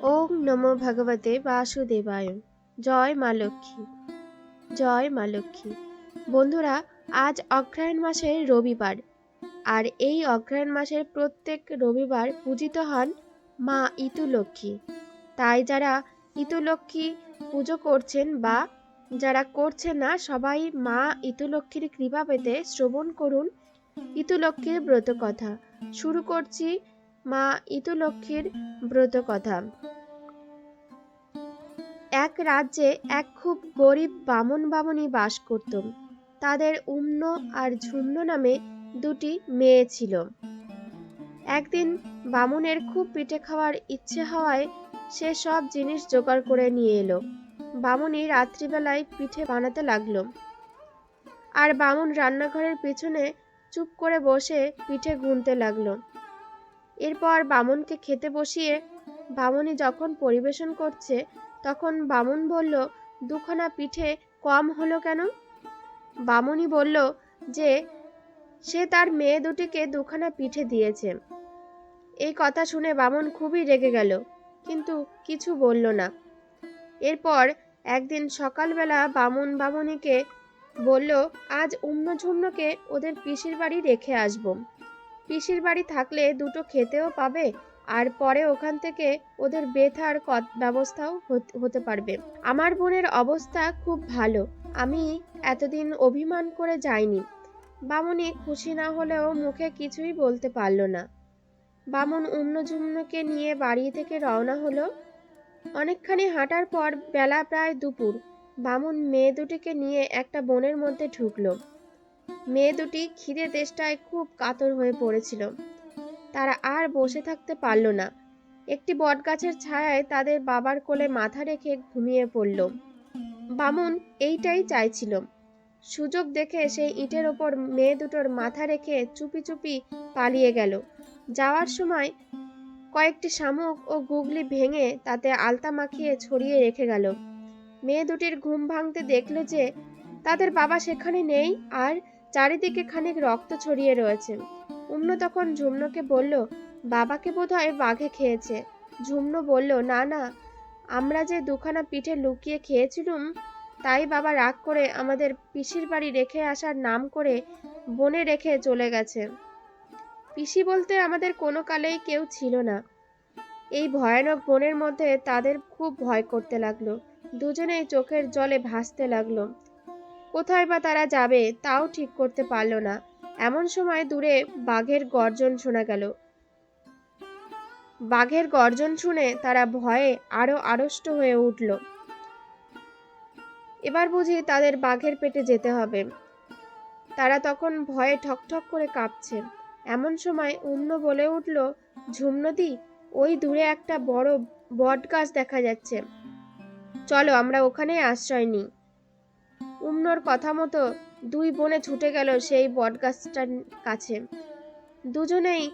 ওম নমো ভগবতে বাসুদেবায়। জয় মা লক্ষ্মী। জয় মা লক্ষ্মী। বন্ধুরা, আজ অগ্রহায়ণ মাসের রবিবার। আর এই অগ্রহায়ণ মাসের প্রত্যেক রবিবার পূজিত হন মা ইতু লক্ষ্মী তাই যারা ইতু লক্ষ্মী পুজো করছেন বা যারা করছেন না, সবাই মা ইতু লক্ষ্মীর কৃপা পেতে শ্রবণ করুন। ইতু লক্ষ্মীর ব্রত কথা শুরু করছি মা ইতু লক্ষ্মীর ব্রত কথা। এক রাজ্যে এক খুব গরিব বামন বামনি বাস করত। তাদের উম্ন আর ঝুম্ন নামে দুটি মেয়ে ছিল। একদিন বামুনের খুব পিঠে খাওয়ার ইচ্ছে হওয়ায় সে সব জিনিস জোগাড় করে নিয়ে এলো। বামুনি রাত্রিবেলায় পিঠে বানাতে লাগল। আর বামুন রান্নাঘরের পিছনে চুপ করে বসে পিঠে গুনতে লাগল। এরপর বামুনকে খেতে বসিয়ে বামুনি যখন পরিবেশন করছে, তখন বামুন বলল, দুখানা পিঠে কম হলো কেন? বামুনি বলল, যে সে তার মেয়ে দুটিকে দুখানা পিঠে দিয়েছে। এই কথা শুনে বামুন খুবই রেগে গেল, কিন্তু কিছু বলল না। এরপর একদিন সকালবেলা বামুন বামুনিকে বলল, আজ উম্নঝুম্নকে ওদের পিসির বাড়ি রেখে আসব। পিসির বাড়ি থাকলে দুটো খেতেও পাবে, আর পরে ওখান থেকে ওদের বেথার ব্যবস্থাও হতে পারবে। আমার বোনের অবস্থা খুব ভালো, আমি এতদিন অভিমান করে যাইনি। বামুনি খুশি না হলেও মুখে কিছুই বলতে পারল না। বামুন উম্নঝুম্নকে নিয়ে বাড়ি থেকে রওনা হলো। অনেকখানি হাঁটার পর বেলা প্রায় দুপুর। বামুন মেয়ে দুটিকে নিয়ে একটা বনের মধ্যে ঢুকলো। মেয়ে দুটি খিদে তেষ্টায় খুব কাতর হয়ে পড়েছিল। তারা আর বসে থাকতে পারল না। একটি বটগাছের ছায়ায় তাদের বাবার কোলে মাথা রেখে ঘুমিয়ে পড়ল। বামুন এইটাই চাইছিল। সুযোগ দেখে সেই ইটের ওপর মেয়ে দুটোর মাথা রেখে চুপি চুপি পালিয়ে গেল। যাওয়ার সময় কয়েকটি শামুক ও গুগলি ভেঙে তাতে আলতা মাখিয়ে ছড়িয়ে রেখে গেল। মেয়ে দুটির ঘুম ভাঙতে দেখল যে তাদের বাবা সেখানে নেই আর চারিদিকে খানিক রক্ত ছড়িয়ে রয়েছে। উম্ন তখন ঝুমনোকে বলল, বাবাকে বোধহয় বাঘে খেয়েছে। ঝুমনো বলল, না না, আমরা যে দুখানা পিঠে লুকিয়ে খেয়েছিলুম, তাই বাবা রাগ করে আমাদের পিসির বাড়ি রেখে আসার নাম করে বনে রেখে চলে গেছে। পিসি বলতে আমাদের কোনো কালেই কেউ ছিল না। এই ভয়ানক বনের মধ্যে তাদের খুব ভয় করতে লাগল। দুজনেই চোখের জলে ভাসতে লাগল। কোথায় বা তারা যাবে তাও ঠিক করতে পারল না। এমন সময় দূরে বাঘের গর্জন শোনা গেল। বাঘের গর্জন শুনে তারা ভয়ে আরও আড়ষ্ট হয়ে উঠল। এবার বুঝি তাদের বাঘের পেটে যেতে হবে। তারা তখন ভয়ে ঠকঠক করে কাঁপছে। এমন সময় অন্য বলে উঠল ঝুমনদি ওই দূরে একটা বড় বট গাছ দেখা যাচ্ছে। চলো আমরা ওখানে আশ্রয় নিই। উম্নর কথা মতো দুই বনে ছুটে গেল সেই বটগাছটার কাছে। দুজনেই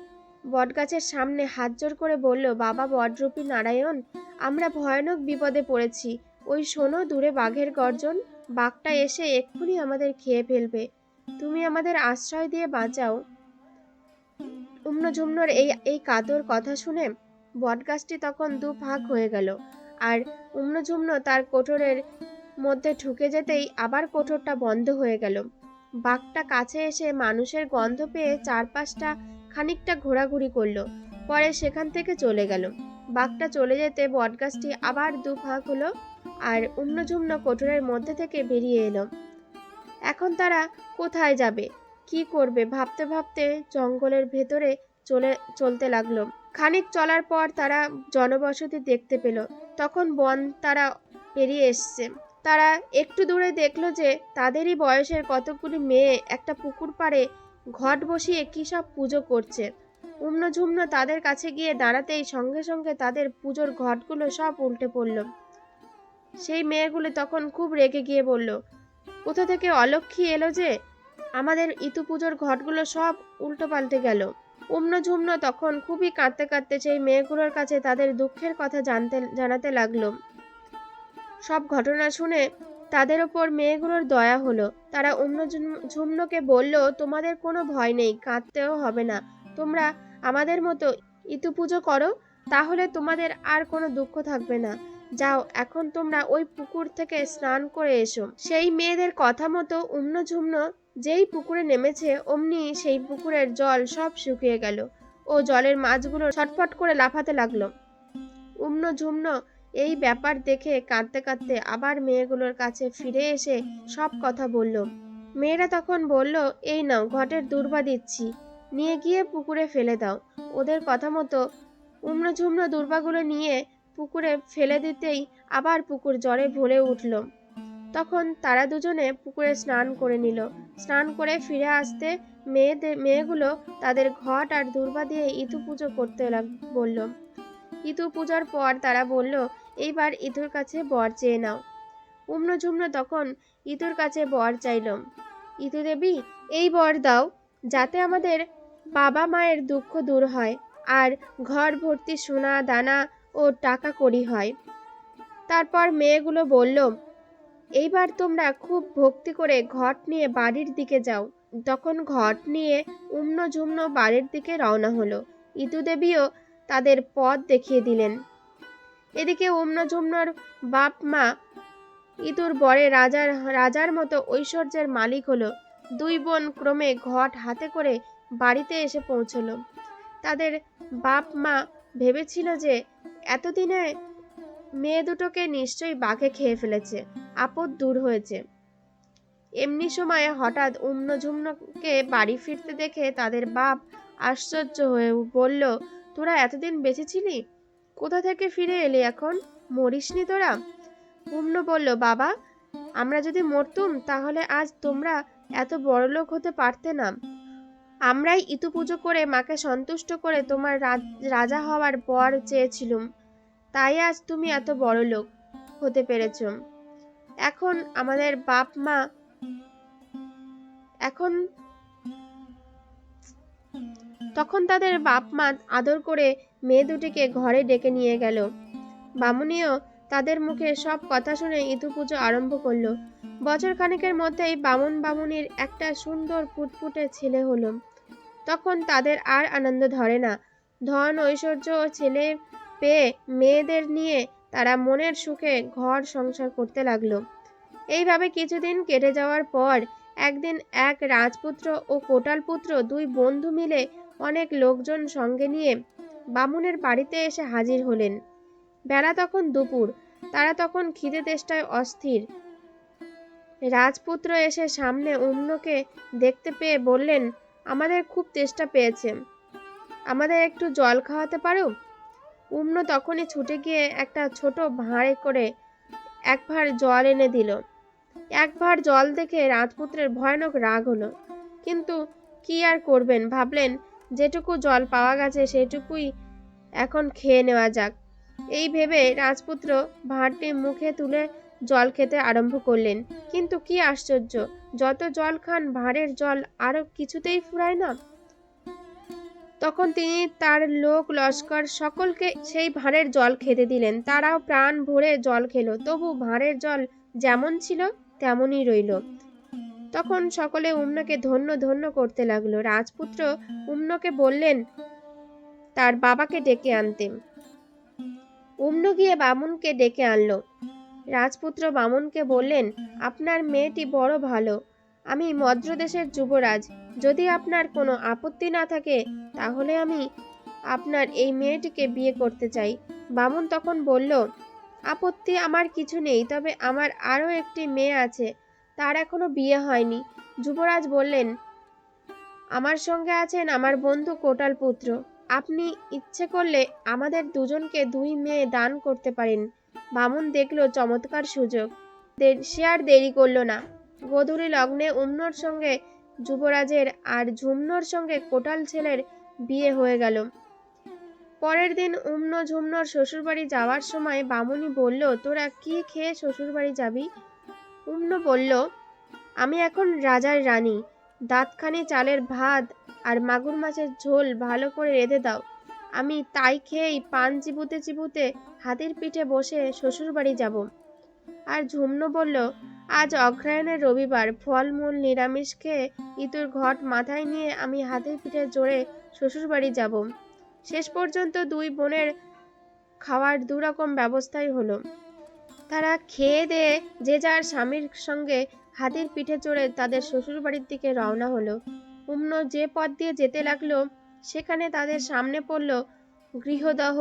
বটগাছের সামনে হাত জোর করে বলল, বাবা বটরূপী নারায়ণ, আমরা ভয়ানক বিপদে পড়েছি। ওই শোনো দূরে বাঘের গর্জন, বাঘটা এসে এক্ষুনি আমাদের খেয়ে ফেলবে। তুমি আমাদের আশ্রয় দিয়ে বাঁচাও। উম্ন ঝুমনোর এই এই কাতর কথা শুনে বটগাছটি তখন দু ভাগ হয়ে গেল, আর উম্ন ঝুমন তার কোঠরের মধ্যে ঢুকে যেতেই আবার কোঠরটা বন্ধ হয়ে গেল। বাঘটা কাছে এসে মানুষের গন্ধ পেয়ে চারপাশটা খানিকটা ঘোরাঘুরি করল। পরে সেখান থেকে চলে গেল। বাঘটা চলে যেতে বটগাছটি আবার দু ভাগ হলো আর উম্নঝুম্ন কোঠরের মধ্যে থেকে বেরিয়ে এলো। এখন তারা কোথায় যাবে? কি করবে? ভাবতে ভাবতে জঙ্গলের ভেতরে চলে, চলতে লাগল। খানিক চলার পর তারা জনবসতি দেখতে পেল। তখন বন তারা পেরিয়ে এসছে। তারা একটু দূরে দেখল যে তাদেরই বয়সের কতগুলি মেয়ে একটা পুকুর পাড়ে ঘট বসিয়ে কী সব পুজো করছে। উম্নঝুম্ন তাদের কাছে গিয়ে দাঁড়াতেই সঙ্গে সঙ্গে তাদের পুজোর ঘটগুলো সব উল্টে পড়ল। সেই মেয়েগুলো তখন খুব রেগে গিয়ে বলল, কোথা থেকে অলক্ষী এলো যে? আমাদের ইতু পুজোর ঘটগুলো সব উল্টো পাল্টে গেল। উম্ন ঝুম্ন তখন খুবই কাঁদতে কাঁদতে সেই মেয়েগুলোর কাছে তাদের দুঃখের কথা জানতে, জানাতে লাগল। সব ঘটনা শুনে তাদের ওপর মেয়েগুলোর দয়া হলো। তারা অন্য ঝুমনোকে বলল, তোমাদের কোনো ভয় নেই, কাঁদতেও হবে না। তোমরা আমাদের মতো ইতু পুজো করো, তাহলে তোমাদের আর কোনো দুঃখ থাকবে না। যাও, এখন তোমরা ওই পুকুর থেকে স্নান করে এসো। সেই মেয়েদের কথা মতো উম্ন ঝুমনো যেই পুকুরে নেমেছে, অমনি সেই পুকুরের জল সব শুকিয়ে গেল ও জলের মাছগুলো ছটফট করে লাফাতে লাগল। উম্ন ঝুমনো এই ব্যাপার দেখে কাঁদতে কাঁদতে আবার মেয়েগুলোর কাছে ফিরে এসে সব কথা বলল। মেয়েরা তখন বলল, এই নাও, ঘটের দুর্বা দিচ্ছি। নিয়ে গিয়ে পুকুরে ফেলে দাও। ওদের কথা মতো উমড়ো ঝুমড়ো দুর্বাগুলো নিয়ে পুকুরে ফেলে দিতেই আবার পুকুর জ্বরে ভরে উঠল। তখন তারা দুজনে পুকুরে স্নান করে নিল। স্নান করে ফিরে আসতে মেয়েদের মেয়েগুলো তাদের ঘট আর দুর্বা দিয়ে ইতু পুজো করতে বলল। ইতু পূজার পর তারা বলল এইবার ইঁদুর কাছে বর চেয়ে নাও। উমনো তখন ইঁদুর কাছে বর চাইল ইতু দেবী, এই বর দাও, যাতে আমাদের বাবা মায়ের দুঃখ দূর হয় আর ঘর ভর্তি সোনা, দানা ও টাকা করি হয়। তারপর মেয়েগুলো বলল, এইবার তোমরা খুব ভক্তি করে ঘট নিয়ে বাড়ির দিকে যাও। তখন ঘট নিয়ে উম্ন ঝুমনো বাড়ির দিকে রওনা হলো। ইতু দেবীও তাদের পথ দেখিয়ে দিলেন। এদিকে উম্ন ঝুমনোর বাপ মা ইতুর বরে রাজার রাজার মতো ঐশ্বর্যের মালিক হলো। দুই বোন ক্রমে ঘট হাতে করে বাড়িতে এসে পৌঁছলো। তাদের বাপ মা ভেবেছিল যে এতদিনে মেয়ে দুটোকে নিশ্চয়ই বাঘে খেয়ে ফেলেছে, আপদ দূর হয়েছে। এমনি সময়ে হঠাৎ উম্ন ঝুমনকে বাড়ি ফিরতে দেখে তাদের বাপ আশ্চর্য হয়ে বলল, তোরা এতদিন বেঁচে ছিলি? কোথা থেকে ফিরে এলি এখন? মরিসনি তোরা? উম্ন বলল, বাবা, আমরা যদি মরতুম, তাহলে আজ তোমরা এত বড়লোক হতে পারতে না। আমরাই ইতু পুজো করে মাকে সন্তুষ্ট করে তোমার রাজা হওয়ার বর চেয়েছিলুম। তাই আজ তুমি এত বড় লোক হতে পেরেছ। এখন আমাদের বাপ মা, এখন তখন তাদের বাপ মা আদর করে মেয়ে দুটিকে ঘরে ডেকে নিয়ে গেল। বামুনিও তাদের মুখে সব কথা শুনে ইতু পুজো আরম্ভ করল। বছর খানেকের মধ্যেই বামুন বামুনির একটা সুন্দর ফুটফুটে ছেলে হলো। তখন তাদের আর আনন্দ ধরে না। ধন, ঐশ্বর্য ও ছেলে পেয়ে মেয়েদের নিয়ে তারা মনের সুখে ঘর সংসার করতে লাগল। এইভাবে কিছুদিন কেটে যাওয়ার পর একদিন এক রাজপুত্র ও কোটালপুত্র দুই বন্ধু মিলে অনেক লোকজন সঙ্গে নিয়ে বামুনের বাড়িতে এসে হাজির হলেন। বেলা তখন দুপুর, তারা তখন খিদে তেষ্টায় অস্থির। রাজপুত্র এসে সামনে উম্নকে দেখতে পেয়ে বললেন, আমাদের খুব তেষ্টা পেয়েছে। আমাদের একটু জল খাওয়াতে পারো? উম্ন তখনই ছুটে গিয়ে একটা ছোট ভাঁড়ে করে এক ভাঁড় জল এনে দিল। এক ভাঁড় জল দেখে রাজপুত্রের ভয়ানক রাগ হলো। কিন্তু কি আর করবেন ভাবলেন যেটুকু জল পাওয়া গেছে সেটুকুই এখন খেয়ে নেওয়া যাক। এই ভেবে রাজপুত্র ভাঁড়টি মুখে তুলে জল খেতে আরম্ভ করলেন। কিন্তু কি আশ্চর্য, যত জল খান ভাঁড়ের জল আরও কিছুতেই ফুরায় না। তখন তিনি তার লোক লস্কর সকলকে সেই ভাঁড়ের জল খেতে দিলেন। তারাও প্রাণ ভরে জল খেলো। তবু ভাঁড়ের জল যেমন ছিল, তেমনই রইল। তখন সকলে উম্নকে ধন্য ধন্য করতে লাগল। রাজপুত্র উম্নকে বললেন, তার বাবাকে ডেকে আনতে। উম্ন গিয়ে বামুনকে ডেকে আনলো। রাজপুত্র বামুনকে বললেন, আপনার মেয়েটি বড় ভালো। আমি মদ্রদেশের যুবরাজ। যদি আপনার কোনো আপত্তি না থাকে, তাহলে আমি আপনার এই মেয়েটিকে বিয়ে করতে চাই। বামুন তখন বলল, আপত্তি আমার কিছু নেই, তবে আমার আরও একটি মেয়ে আছে। তার এখনও বিয়ে হয়নি। যুবরাজ বললেন, আমার সঙ্গে আছেন আমার বন্ধু কোটাল পুত্র। আপনি ইচ্ছে করলে আমাদের দুজনকে দুই মেয়ে দান করতে পারেন। বামুন দেখল চমৎকার সুযোগ। সে আর দেরি করল না। গোধূলি লগ্নে উম্নর সঙ্গে যুবরাজের আর ঝুমনোর সঙ্গে কোটাল ছেলের বিয়ে হয়ে গেল। পরের দিন উম্ন ঝুমনোর শ্বশুরবাড়ি যাওয়ার সময় বামুনি বলল, তোরা কি খেয়ে শ্বশুরবাড়ি যাবি? উম্ন বলল, আমি এখন রাজার রানী। দাঁতখানি, চালের ভাত আর মাগুর মাছের ঝোল ভালো করে রেঁধে দাও। আমি তাই খেয়েই পান চিবুতে চিবুতে হাতির পিঠে বসে শ্বশুরবাড়ি যাব। আর ঝুমনো বলল, আজ অগ্রায়ণের রবিবার ফলমূল, নিরামিষ খেয়ে ইতুর ঘট মাথায় নিয়ে আমি হাতির পিঠে জোরে শ্বশুরবাড়ি যাব। শেষ পর্যন্ত দুই বোনের খাওয়ার দুরকম ব্যবস্থাই হলো। তারা খেয়ে দিয়ে যে যার স্বামীর সঙ্গে হাতির পিঠে চড়ে তাদের শ্বশুরবাড়ির দিকে রওনা হলো। উম্ন যে পথ দিয়ে যেতে লাগল, সেখানে তাদের সামনে পড়ল গৃহদহ,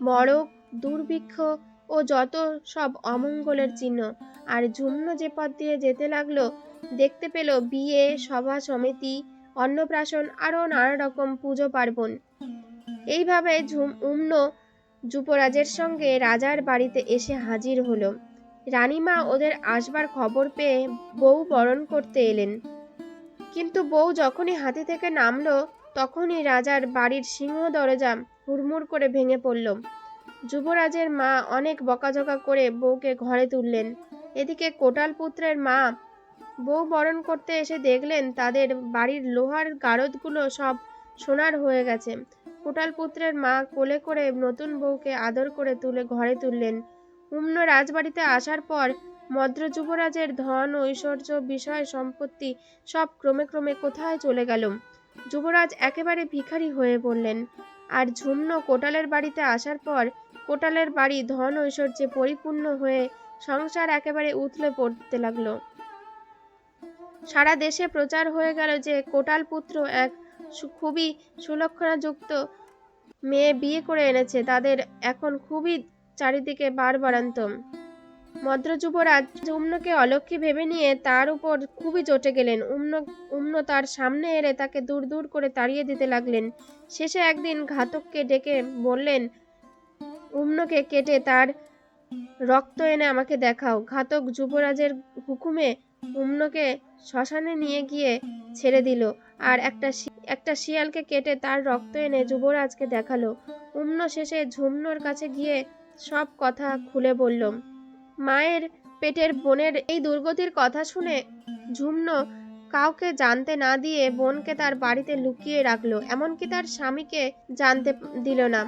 মরক, দুর্ভিক্ষ ও যত সব অমঙ্গলের চিহ্ন। আর ঝুমনো যে পথ দিয়ে যেতে লাগল, দেখতে পেল বিয়ে, সভা সমিতি, অন্নপ্রাশন আরও নানা রকম পুজো পার্বণ। এইভাবে ঝুম, উম্ন যুবরাজের সঙ্গে রাজার বাড়িতে এসে হাজির হলো। রানীমা ওদের আসবার খবর পেয়ে বউ বরণ করতে এলেন। কিন্তু বউ যখনই হাতি থেকে নামলো, তখনই রাজার বাড়ির সিংহ দরজা হুড়মুড় করে ভেঙে পড়ল। যুবরাজের মা অনেক বকাঝকা করে বউকে ঘরে তুললেন। এদিকে কোটাল পুত্রের মা বউ বরণ করতে এসে দেখলেন তাদের বাড়ির লোহার গারদগুলো সব সোনার হয়ে গেছে। কোটাল পুত্রের মা কোলে করে নতুন বউকে আদর করে তুলে ঘরে তুললেন। উম্ন রাজবাড়িতে আসার পর মদ্র যুবরাজের ধন, ঐশ্বর্য, বিষয়, সম্পত্তি সব ক্রমে ক্রমে কোথায় চলে গেল? যুবরাজ একেবারে ভিখারি হয়ে পড়লেন আর ঝুমন কোটালের বাড়িতে আসার পর কোটালের বাড়ি ধন, ঐশ্বর্যে পরিপূর্ণ হয়ে সংসার একেবারে উথলে পড়তে লাগল। সারা দেশে প্রচার হয়ে গেল যে কোটাল পুত্র এক খুবই সুলক্ষণাযুক্ত মেয়ে বিয়ে করে এনেছে। তাদের এখন খুবই চারিদিকে বাড়বাড়ান্ত মদ্র যুবরাজ উম্নকে অলক্ষী ভেবে নিয়ে তার উপর খুবই চটে গেলেন। উম্ন উম্ন তার সামনে এলে তাকে দূর দূর করে তাড়িয়ে দিতে লাগলেন। শেষে একদিন ঘাতককে ডেকে বললেন, উম্নকে কেটে তার রক্ত এনে আমাকে দেখাও। ঘাতক যুবরাজের হুকুমে উম্নকে শ্মশানে নিয়ে গিয়ে ছেড়ে দিল। আর একটা একটা শিয়ালকে কেটে তার রক্ত এনে যুবরাজকে দেখাল। উম্ন শেষে ঝুমনোর কাছে গিয়ে সব কথা খুলে বলল, মায়ের পেটের বোনের এই দুর্গতির কথা শুনে ঝুমন কাউকে জানতে না দিয়ে বোনকে তার বাড়িতে লুকিয়ে রাখল, এমনকি তার স্বামীকে জানতে দিল না।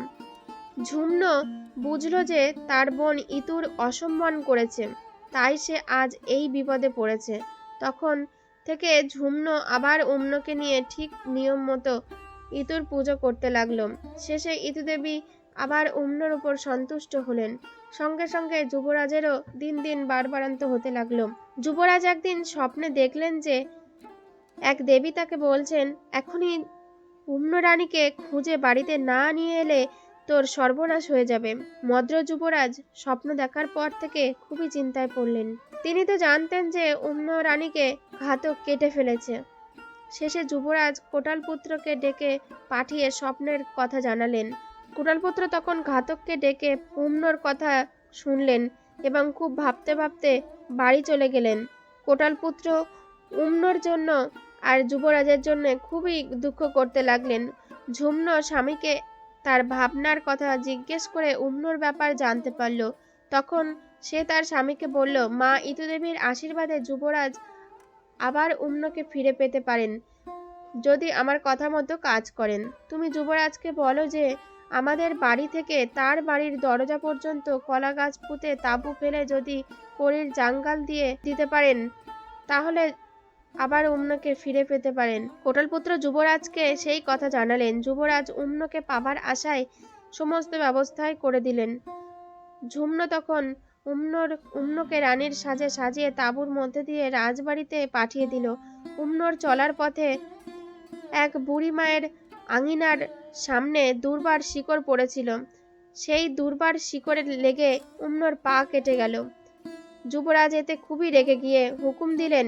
ঝুমন বুঝলো যে তার বোন ইতুর অসম্মান করেছে, তাই সে আজ এই বিপদে পড়েছে। তখন থেকে ঝুমনো আবার উম্নকে নিয়ে ঠিক নিয়ম মতো ইতুর পুজো করতে লাগল। শেষে ইতু দেবী আবার উম্নর উপর সন্তুষ্ট হলেন। সঙ্গে সঙ্গে যুবরাজেরও দিন দিন বাড়বাড়ান্ত হতে লাগল। যুবরাজ একদিন স্বপ্নে দেখলেন যে এক দেবী তাকে বলছেন, এখনই রানীকে খুঁজে বাড়িতে না নিয়ে এলে তোর সর্বনাশ হয়ে যাবে। মদ্র যুবরাজ স্বপ্ন দেখার পর থেকে খুবই চিন্তায় পড়লেন। তিনি তো জানতেন যে উম্ন রানীকে ঘাতক কেটে ফেলেছে। শেষে যুবরাজ কোটালপুত্রকে ডেকে পাঠিয়ে স্বপ্নের কথা জানালেন। কোটালপুত্র তখন ঘাতককে ডেকে উম্নর কথা শুনলেন এবং খুব ভাবতে ভাবতে বাড়ি চলে গেলেন। কোটালপুত্র উম্নর জন্য আর যুবরাজের জন্য খুবই দুঃখ করতে লাগলেন। ঝুমন স্বামীকে তার ভাবনার কথা জিজ্ঞেস করে উম্নর ব্যাপার জানতে পারল। তখন সে তার স্বামীকে বলল, মা, ইতুদেবীর আশীর্বাদে যুবরাজ আবার উম্নকে ফিরে পেতে পারেন যদি আমার কথা মতো কাজ করেন। তুমি যুবরাজকে বলো যে, আমাদের বাড়ি থেকে তার বাড়ির দরজা পর্যন্ত কলা গাছ পুঁতে তাঁবু ফেলে যদি কড়ির জাঙ্গাল দিয়ে দিতে পারেন, তাহলে আবার উম্নকে ফিরে পেতে পারেন। কোটালপুত্র যুবরাজকে সেই কথা জানালেন। যুবরাজ উম্নকে পাবার আশায় সমস্ত ব্যবস্থাই করে দিলেন। ঝুমন তখন উম্নর, উম্নকে রানীর সাজে সাজিয়ে তাঁবুর মধ্যে দিয়ে রাজবাড়িতে পাঠিয়ে দিল। উম্নর চলার পথে এক বুড়ি মায়ের আঙিনার সামনে দুর্বার শিকড় পড়েছিল। সেই দুর্বার শিকড়ে লেগে উম্নর পা কেটে গেল। যুবরাজ এতে খুবই রেগে গিয়ে হুকুম দিলেন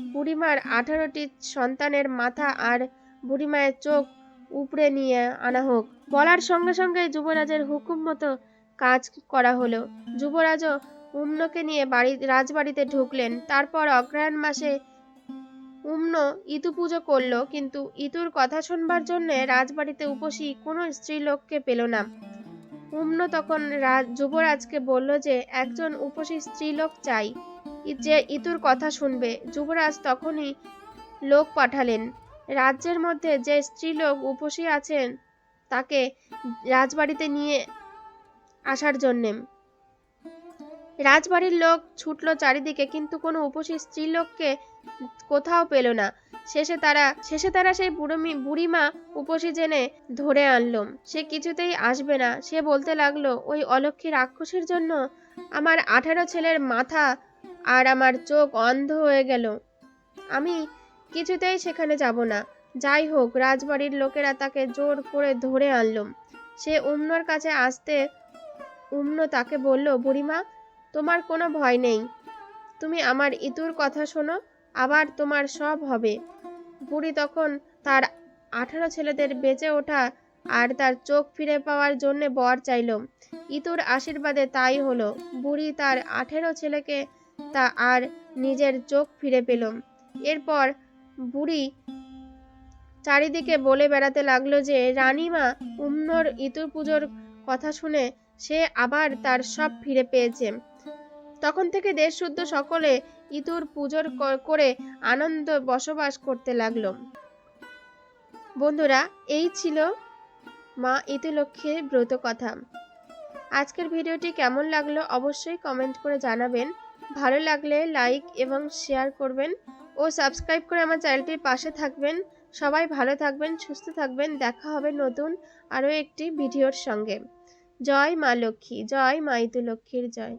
বুড়িমার আঠারোটি সন্তানের মাথা আর বুড়িমায়ের চোখ উপড়ে নিয়ে আনা হোক। বলার সঙ্গে সঙ্গে যুবরাজের হুকুম মতো কাজ করা হলো। যুবরাজও উম্নকে নিয়ে বাড়ি, রাজবাড়িতে ঢুকলেন। তারপর অগ্রহায়ণ মাসে উম্ন ইতু পুজো করল, কিন্তু ইতুর কথা শুনবার জন্য রাজবাড়িতে উপসী কোনো স্ত্রীলোককে পেল না। উম্ন তখন রাজ যুবরাজকে বলল যে, একজন উপসী স্ত্রীলোক চাই, যে ইতুর কথা শুনবে। যুবরাজ তখনই লোক পাঠালেন। রাজ্যের মধ্যে যে স্ত্রীলোক উপসী আছেন, তাকে রাজবাড়িতে নিয়ে আসার জন্যে। রাজবাড়ির লোক ছুটলো চারিদিকে, কিন্তু কোনো উপসী স্ত্রীলোককে কোথাও পেল না। শেষে তারা শেষে তারা সেই বুড়ো বুড়িমা উপসী জেনে ধরে আনলো। সে কিছুতেই আসবে না। সে বলতে লাগল, ওই অলক্ষী রাক্ষসের জন্য আমার আঠারো ছেলের মাথা আর আমার চোখ অন্ধ হয়ে গেল। আমি কিছুতেই সেখানে যাব না। যাই হোক, রাজবাড়ির লোকেরা তাকে জোর করে ধরে আনলো। সে উমনোর কাছে আসতে উমনো তাকে বলল, বুড়িমা, তোমার কোনো ভয় নেই। তুমি আমার ইতুর কথা শোনো, আবার তোমার সব হবে। বুড়ি তখন তার আঠারো ছেলেদের বেঁচে ওঠা আর তার চোখ ফিরে পাওয়ার জন্যে বর চাইল। ইতুর আশীর্বাদে তাই হলো। বুড়ি তার আঠেরো ছেলেকে তা আর নিজের চোখ ফিরে পেল। এরপর বুড়ি চারিদিকে বলে বেড়াতে লাগল যে, রানীমা, উমনোর ইতুর পুজোর কথা শুনে সে আবার তার সব ফিরে পেয়েছে। তখন থেকে দেশ শুদ্ধ সকলে ইতুর পুজোর করে আনন্দ বসবাস করতে লাগল। বন্ধুরা, এই ছিল মা ইতুলক্ষ্মীর ব্রত কথা। আজকের ভিডিওটি কেমন লাগল অবশ্যই কমেন্ট করে জানাবেন। ভালো লাগলে লাইক এবং শেয়ার করবেন ও সাবস্ক্রাইব করে আমার চ্যানেলটির পাশে থাকবেন। সবাই ভালো থাকবেন, সুস্থ থাকবেন। দেখা হবে নতুন আরও একটি ভিডিওর সঙ্গে। জয় মা লক্ষ্মী জয় মা ইতুলক্ষ্মীর জয়।